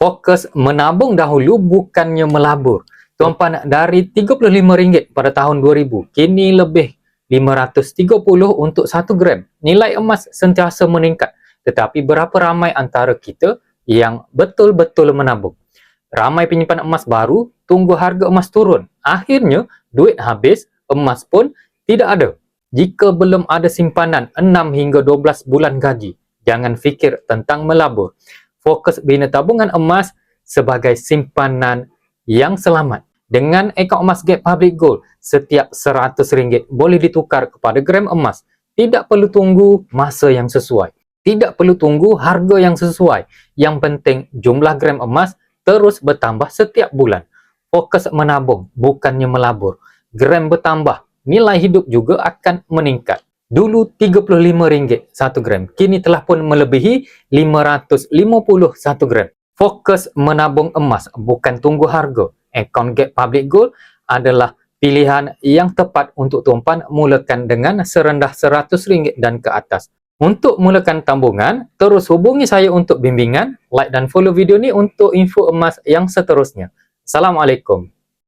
Fokus menabung dahulu bukannya melabur. Tuan-puan dari RM35 pada tahun 2000, kini lebih 530 untuk 1 gram. Nilai emas sentiasa meningkat. Tetapi berapa ramai antara kita yang betul-betul menabung? Ramai penyimpan emas baru tunggu harga emas turun. Akhirnya, duit habis, emas pun tidak ada. Jika belum ada simpanan 6 hingga 12 bulan gaji, jangan fikir tentang melabur. Fokus bina tabungan emas sebagai simpanan yang selamat. Dengan akaun emas Gap Public Gold, setiap RM100 boleh ditukar kepada gram emas. Tidak perlu tunggu masa yang sesuai. Tidak perlu tunggu harga yang sesuai. Yang penting jumlah gram emas terus bertambah setiap bulan. Fokus menabung, bukannya melabur. Gram bertambah, nilai hidup juga akan meningkat. Dulu RM35 1 gram, kini telah pun melebihi RM550 1 gram. Fokus menabung emas, bukan tunggu harga account Get Public Gold adalah pilihan yang tepat untuk tuan-puan mulakan dengan serendah RM100 dan ke atas. Untuk mulakan tambungan, terus hubungi saya untuk bimbingan, like dan follow video ni untuk info emas yang seterusnya. Assalamualaikum.